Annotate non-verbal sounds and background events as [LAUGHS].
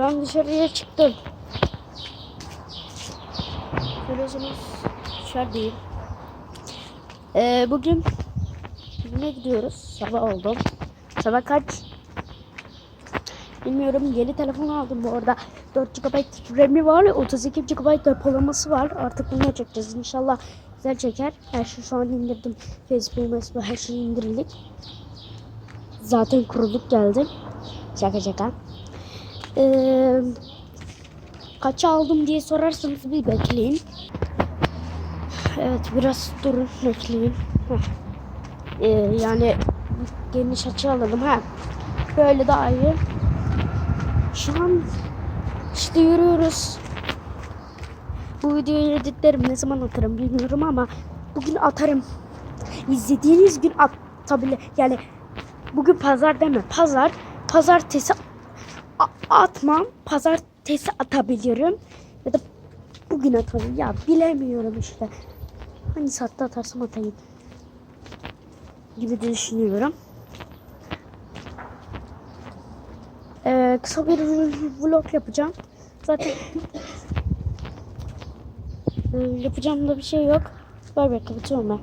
Şu an dışarıya çıktım. Görüyorsunuz dışarıdayım. Ee, bugün ne gidiyoruz? Sabah oldu. Sabah kaç? Bilmiyorum. Yeni telefon aldım bu arada. 4 GB RAM'i var. 32 GB depolaması var. Artık bunu çekeceğiz. İnşallah güzel çeker. Her şey şu an indirdim. Facebook, Facebook her şey indirildik. Zaten kuruluk geldi. Şaka şaka. Ee, kaça aldım diye sorarsanız bir bekleyin. Evet biraz durun bekleyin. Ee, yani geniş açı alalım ha. Böyle daha iyi. Şu an işte yürüyoruz. Bu videoyu editlerim ne zaman atarım bilmiyorum ama bugün atarım. İzlediğiniz gün atabilir. Yani bugün pazar deme. Pazar, pazartesi atmam. Pazartesi atabilirim. Ya da bugün atarım. Ya bilemiyorum işte. Hangi saatte atarsam atayım. Gibi düşünüyorum. Ee, kısa bir vlog yapacağım. Zaten Ee, [LAUGHS] yapacağım da bir şey yok. Bay bay kapatıyorum ben.